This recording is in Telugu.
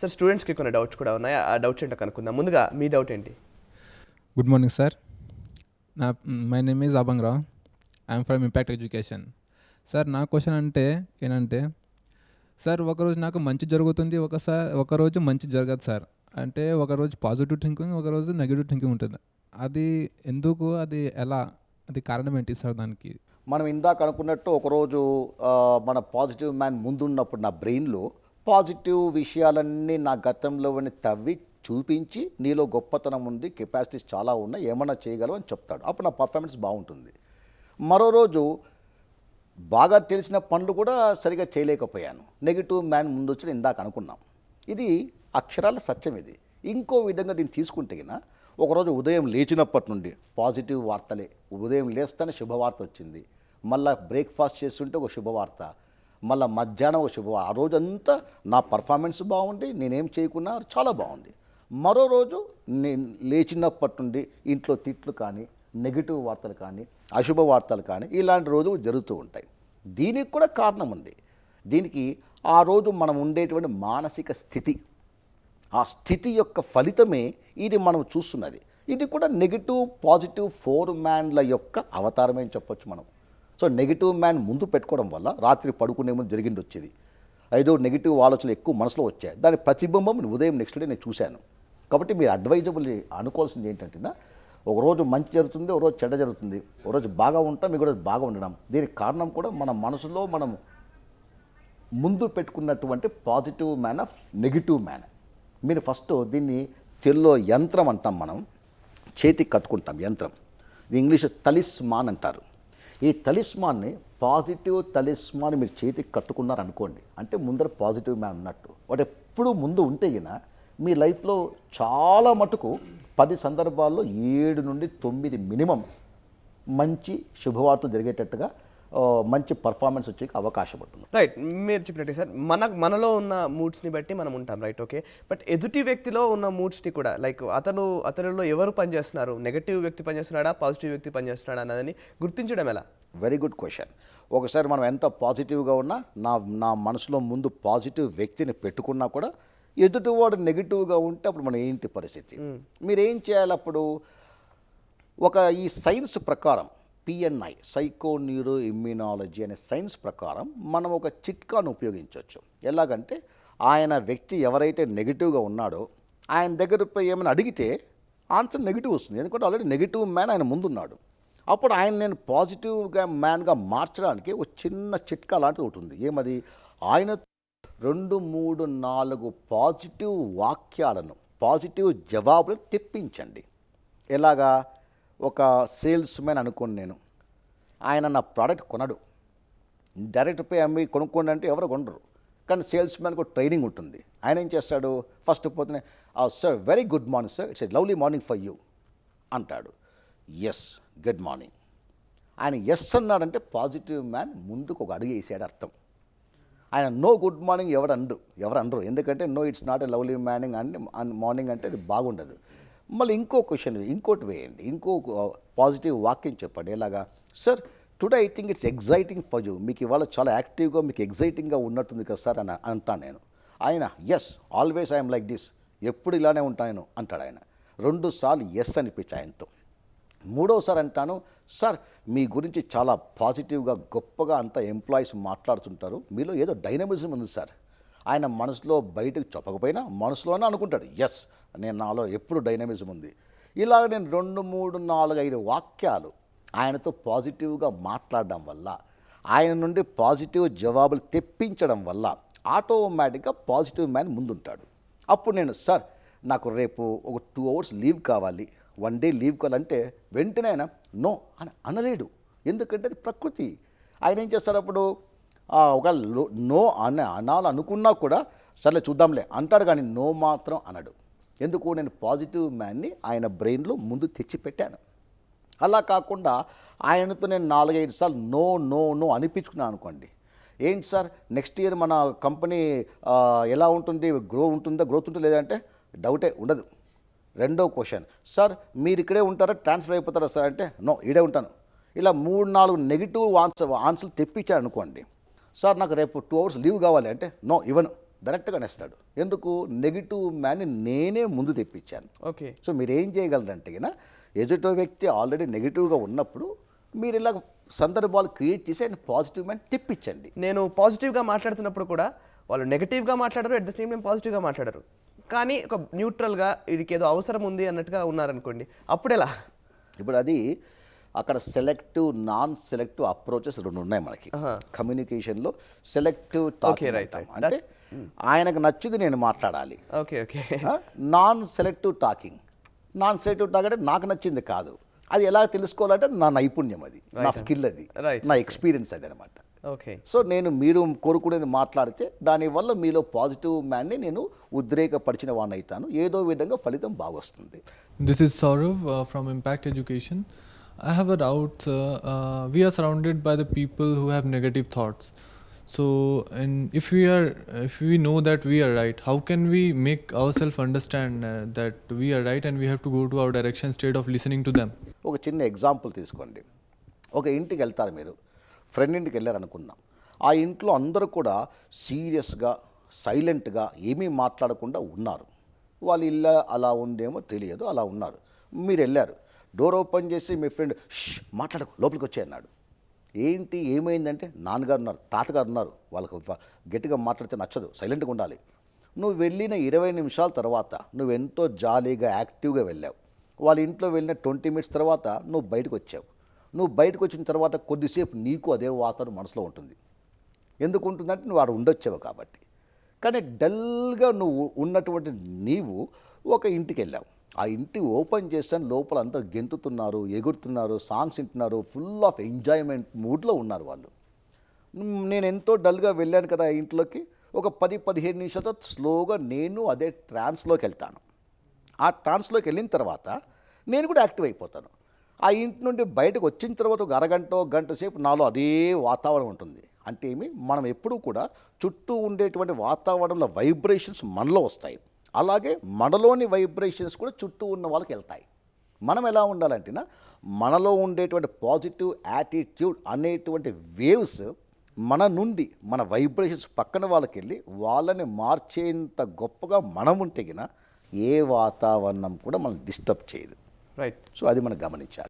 సార్ స్టూడెంట్స్కి కొన్ని డౌట్స్ కూడా ఉన్నాయి. ఆ డౌట్స్ ఏంటో కనుక్కుందాం. ముందుగా మీ డౌట్ ఏంటి? గుడ్ మార్నింగ్ సార్ నా my name is Abhang Rao I am from Impact Education sir నా క్వశ్చన్ అంటే ఏంటంటే సార్ ఒకరోజు నాకు మంచి జరుగుతుంది ఒకసారి ఒకరోజు మంచి జరగదు సార్ అంటే ఒకరోజు పాజిటివ్ థింకింగ్ ఒకరోజు నెగిటివ్ థింకింగ్ ఉంటుంది. అది ఎందుకు అది ఎలా అది కారణం ఏంటి సార్ దానికి? మనం ఇందాక అనుకున్నట్టు ఒకరోజు మన పాజిటివ్ మ్యాన్ ముందున్నప్పుడు నా బ్రెయిన్లో పాజిటివ్ విషయాలన్నీ నా గతంలోని తవ్వి చూపించి నీలో గొప్పతనం ఉంది కెపాసిటీస్ చాలా ఉన్నాయి ఏమన్నా చేయగలవు అని చెప్తాడు. అప్పుడు నా పర్ఫార్మెన్స్ బాగుంటుంది. మరో రోజు బాగా తెలిసిన పనులు కూడా సరిగా చేయలేకపోయాను. నెగిటివ్ మ్యాన్ ముందు వచ్చి ఇందాక అనుకున్నాం. ఇది అక్షరాల సత్యం ఇది. ఇంకో విధంగా దీన్ని తీసుకుంటే ఒకరోజు ఉదయం లేచినప్పటి నుండి పాజిటివ్ వార్తలే. ఉదయం లేస్తానే శుభవార్త వచ్చింది. మళ్ళీ బ్రేక్ఫాస్ట్ చేస్తుంటే ఒక శుభవార్త. మళ్ళీ మధ్యాహ్నం ఒక శుభ. ఆ రోజంతా నా పర్ఫార్మెన్స్ బాగుంది నేనేం చేయకున్నా చాలా బాగుంది. మరో రోజు నేను లేచినప్పటి నుండి ఇంట్లో తిట్లు కానీ నెగిటివ్ వార్తలు కానీ అశుభ వార్తలు కానీ ఇలాంటి రోజులు జరుగుతూ ఉంటాయి. దీనికి కూడా కారణం ఉంది. దీనికి ఆ రోజు మనం ఉండేటువంటి మానసిక స్థితి ఆ స్థితి యొక్క ఫలితమే ఇది మనం చూస్తున్నది. ఇది కూడా నెగిటివ్ పాజిటివ్ ఫోర్ మ్యాన్ల యొక్క అవతారమే చెప్పొచ్చు మనం? సో నెగిటివ్ మ్యాన్ ముందు పెట్టుకోవడం వల్ల రాత్రి పడుకునే ముందు జరిగింది వచ్చేది. ఐదో నెగిటివ్ ఆలోచనలు ఎక్కువ మనసులో వచ్చాయి. దాని ప్రతిబింబం ఉదయం నెక్స్ట్ డే నేను చూశాను. కాబట్టి మీరు అడ్వైజబుల్ అనుకోవాల్సింది ఏంటంటే ఒకరోజు మంచి జరుగుతుంది ఒకరోజు చెడ్డ జరుగుతుంది. ఒకరోజు బాగా ఉంటాం మీకు రోజు బాగా ఉండడం. దీనికి కారణం కూడా మన మనసులో మనం ముందు పెట్టుకున్నటువంటి positive man of negative man మీరు ఫస్ట్ దీన్ని తెలుగులో యంత్రం అంటాం మనం. చేతికి కట్టుకుంటాం యంత్రం. ఇది ఇంగ్లీష్ తలిస్మాన్ అంటారు. ఈ తలిస్మాన్ని పాజిటివ్ తలిస్మాన్ మీరు చేతికి కట్టుకున్నారు అనుకోండి అంటే ముందర పాజిటివ్ మ్యాన్ ఉన్నట్టు. వాటి ఎప్పుడు ముందు ఉంటే గిన మీ లైఫ్లో చాలా మటుకు పది సందర్భాల్లో ఏడు నుండి తొమ్మిది మినిమం మంచి శుభవార్తలు జరిగేటట్టుగా మంచి పర్ఫార్మెన్స్ వచ్చే అవకాశం ఉంటుంది. రైట్ మీరు చెప్పినట్టే సార్ మన మనలో ఉన్న మూడ్స్ని బట్టి మనం ఉంటాం. రైట్ ఓకే బట్ ఎదుటి వ్యక్తిలో ఉన్న మూడ్స్ని కూడా లైక్ అతను అతనిలో ఎవరు పనిచేస్తున్నారు? నెగటివ్ వ్యక్తి పనిచేస్తున్నాడా? పాజిటివ్ వ్యక్తి పనిచేస్తున్నాడా అన్నదని గుర్తించడం ఎలా? వెరీ గుడ్ క్వశ్చన్ ఒకసారి మనం ఎంత పాజిటివ్గా ఉన్నా నా నా మనసులో ముందు పాజిటివ్ వ్యక్తిని పెట్టుకున్నా కూడా ఎదుటివాడు నెగిటివ్గా ఉంటే అప్పుడు మన ఏంటి పరిస్థితి? మీరు ఏం చేయాలి అప్పుడు? ఒక ఈ సైన్స్ ప్రకారం పిఎన్ఐ సైకోన్యూరో ఇమ్యూనాలజీ అనే సైన్స్ ప్రకారం మనం ఒక చిట్కాను ఉపయోగించవచ్చు. ఎలాగంటే ఆయన వ్యక్తి ఎవరైతే నెగిటివ్గా ఉన్నాడో ఆయన దగ్గర ఏమైనా అడిగితే ఆన్సర్ నెగిటివ్ వస్తుంది. ఎందుకంటే ఆల్రెడీ నెగిటివ్ మ్యాన్ ఆయన ముందున్నాడు. అప్పుడు ఆయన నేను పాజిటివ్గా మ్యాన్గా మార్చడానికి ఒక చిన్న చిట్కా లాంటిది ఒకటి ఉంది. ఏమది? ఆయన రెండు మూడు నాలుగు పాజిటివ్ వాక్యాలను పాజిటివ్ జవాబులు తెప్పించండి. ఎలాగా? ఒక సేల్స్ మ్యాన్ అనుకోండి నేను. ఆయన నా ప్రోడక్ట్ కొనడు. డైరెక్ట్ పే అమ్మి కొనుక్కోండి అంటే ఎవరు కొనరు. కానీ సేల్స్ మ్యాన్కి ఒక ట్రైనింగ్ ఉంటుంది. ఆయన ఏం చేస్తాడు? ఫస్ట్ పోతే sir very good morning sir it's a lovely morning for you అంటాడు. ఎస్ గుడ్ మార్నింగ్ ఆయన ఎస్ అన్నాడంటే పాజిటివ్ మ్యాన్ ముందుకు ఒక అడుగు వేసాడు అర్థం. ఆయన నో గుడ్ మార్నింగ్ ఎవరు అనరు ఎవరు అనరు. ఎందుకంటే no it's not a lovely morning and morning అంటే అది బాగుండదు. మళ్ళీ ఇంకో క్వశ్చన్ ఇంకోటి వేయండి ఇంకో పాజిటివ్ వాక్యం చెప్పండి. ఎలాగా? Sir today I think it's exciting for you. మీకు ఇవాళ చాలా యాక్టివ్గా మీకు ఎగ్జైటింగ్గా ఉన్నట్టుంది కదా సార్ అని అంటాను నేను. ఆయన yes always I am like this ఎప్పుడు ఇలానే ఉంటాను అంటాడు ఆయన. రెండు సార్లు ఎస్ అనిపించి ఆయనతో. మూడోసారి అంటాను సార్ మీ గురించి చాలా పాజిటివ్గా గొప్పగా అంతా ఎంప్లాయీస్ మాట్లాడుతుంటారు. మీలో ఏదో డైనమిజం ఉంది సార్. ఆయన మనసులో బయటకు చెప్పకపోయినా మనసులోనే అనుకుంటాడు ఎస్ నేను నాలో ఎప్పుడు డైనమిజం ఉంది. ఇలాగ నేను రెండు మూడు నాలుగు ఐదు వాక్యాలు ఆయనతో పాజిటివ్గా మాట్లాడడం వల్ల ఆయన నుండి పాజిటివ్ జవాబులు తెప్పించడం వల్ల ఆటోమేటిక్గా పాజిటివ్ మ్యాన్ ముందుంటాడు. అప్పుడు నేను సార్ నాకు రేపు ఒక టూ అవర్స్ లీవ్ కావాలి. వన్ డే లీవ్ కావాలంటే వెంటనే ఆయన నో అని అనలేడు. ఎందుకంటే అది ప్రకృతి. ఆయన ఏం చేస్తాడు అప్పుడు? ఒక లో- నో అని అనాలనుకున్నా కూడా సర్లే చూద్దాంలే అంటాడు కానీ నో మాత్రం అనడు. ఎందుకు? నేను పాజిటివ్ మ్యాన్ని ఆయన బ్రెయిన్లో ముందు తెచ్చిపెట్టాను. అలా కాకుండా ఆయనతో నేను నాలుగైదు సార్లు నో నో నో అనిపించుకున్నాను అనుకోండి. ఏంటి సార్? నెక్స్ట్ ఇయర్ మన కంపెనీ ఎలా ఉంటుంది? గ్రో ఉంటుందా? గ్రోత్ ఉంటుందా? లేదంటే డౌటే ఉండదు. రెండో క్వశ్చన్. సార్ మీరు ఇక్కడే ఉంటారా? ట్రాన్స్ఫర్ అయిపోతారా సార్? అంటే నో ఈడే ఉంటాను. ఇలా మూడు నాలుగు నెగిటివ్ ఆన్సర్ ఆన్సర్లు తెప్పించాను అనుకోండి సార్ నాకు రేపు టూ అవర్స్ లీవ్ కావాలి అంటే నో ఇవ్వను డైరెక్ట్గా అనేస్తాడు ఎందుకు? నెగిటివ్ మ్యాన్ని నేనే ముందు తెప్పించాను. ఓకే సో మీరు ఏం చేయగలరంటే గిన ఎదుటో వ్యక్తి ఆల్రెడీ నెగిటివ్గా ఉన్నప్పుడు మీరు ఇలా సందర్భాలు క్రియేట్ చేసి ఆయన పాజిటివ్ మ్యాన్ తెప్పించండి. నేను పాజిటివ్గా మాట్లాడుతున్నప్పుడు కూడా వాళ్ళు నెగటివ్గా మాట్లాడరు అట్ ద సేమ్ టైం పాజిటివ్గా మాట్లాడరు. కానీ ఒక న్యూట్రల్గా వీడికి ఏదో అవసరం ఉంది అన్నట్టుగా ఉన్నారనుకోండి అప్పుడు ఎలా ఇప్పుడు అది అక్కడ సెలెక్టివ్ నాన్ సెలెక్టివ్ అప్రోచెస్ రెండు ఉన్నాయి మనకి. కమ్యూనికేషన్లో సెలెక్టివ్ right. అంటే. ఆయనకు నచ్చింది నేను మాట్లాడాలి. Okay okay non selective talking non selective talk అంటే నాకు నచ్చింది కాదు. అది ఎలా తెలుసుకోవాలంటే నా నైపుణ్యం అది నా స్కిల్ అది. నా ఎక్స్పీరియన్స్ అది అనమాట ఓకే సో నేను మీరు కోరుకునేది మాట్లాడితే దానివల్ల మీలో పాజిటివ్ మ్యాన్ని నేను ఉద్రేకపరిచిన వాడిని అవుతాను. ఏదో విధంగా ఫలితం బాగొస్తుంది. This is Saurav uh, from Impact Education. I have a doubt. sir. Uh, we are surrounded by the people who have negative thoughts. So, and if we are, if we know that we are right, how can we make ourselves understand uh, that we are right and we have to go to our direction instead of listening to them? ఒక చిన్న ఎగ్జాంపుల్ తీసుకోండి ఒక ఇంటికి వెళ్తారు మీరు ఫ్రెండ్ ఇంటికి వెళ్ళారు అనుకుందాం ఆ ఇంట్లో అందరూ కూడా సీరియస్గా సైలెంట్గా ఏమీ మాట్లాడకుండా ఉన్నారు వాళ్ళ ఇల్లు అలా ఉందేమో తెలియదు అలా ఉన్నారు మీరు వెళ్ళారు డోర్ ఓపెన్ చేసి మీ ఫ్రెండ్ "ష్, మాట్లాడకు లోపలికి వచ్చే అన్నాడు. ఏంటి ఏమైందంటే నాన్నగారు ఉన్నారు తాతగారు ఉన్నారు. వాళ్ళకు గట్టిగా మాట్లాడితే నచ్చదు సైలెంట్గా ఉండాలి. నువ్వు వెళ్ళిన ఇరవై నిమిషాల తర్వాత నువ్వు ఎంతో జాలీగా యాక్టివ్గా వెళ్ళావు. వాళ్ళ ఇంట్లో వెళ్ళిన ట్వంటీ మినిట్స్ తర్వాత నువ్వు బయటకు వచ్చావు. నువ్వు బయటకు వచ్చిన తర్వాత కొద్దిసేపు నీకు అదే వాతావరణం మనసులో ఉంటుంది. ఎందుకు ఉంటుందంటే నువ్వు ఆడ ఉండొచ్చావు కాబట్టి. కానీ డల్గా నువ్వు ఉన్నటువంటి నీవు ఒక ఇంటికి వెళ్ళావు. ఆ ఇంటి ఓపెన్ చేస్తాను లోపల అంతా గెంతుతున్నారు ఎగురుతున్నారు సాంగ్స్ వింటున్నారు ఫుల్ ఆఫ్ ఎంజాయ్మెంట్ మూడ్లో ఉన్నారు వాళ్ళు. నేను ఎంతో డల్గా వెళ్ళాను కదా ఆ ఇంట్లోకి ఒక పది పదిహేను నిమిషాలతో స్లోగా నేను అదే ట్రాన్స్లోకి వెళ్తాను. ఆ ట్రాన్స్లోకి వెళ్ళిన తర్వాత నేను కూడా యాక్టివ్ అయిపోతాను. ఆ ఇంటి నుండి బయటకు వచ్చిన తర్వాత ఒక అరగంట గంట సేపు నాలో అదే వాతావరణం ఉంటుంది. అంటే ఏమి? మనం ఎప్పుడూ కూడా చుట్టూ ఉండేటువంటి వాతావరణంలో వైబ్రేషన్స్ మనలో వస్తాయి. అలాగే మనలోని వైబ్రేషన్స్ కూడా చుట్టూ ఉన్న వాళ్ళకి వెళ్తాయి. మనం ఎలా ఉండాలంటేనా మనలో ఉండేటువంటి పాజిటివ్ యాటిట్యూడ్ అనేటువంటి వేవ్స్ మన నుండి మన వైబ్రేషన్స్ పక్కన వాళ్ళకి వెళ్ళి వాళ్ళని మార్చేంత గొప్పగా మనం ఉంటే ఏ వాతావరణం కూడా మనం డిస్టర్బ్ చేయదు. రైట్ సో అది మనం గమనించాలి.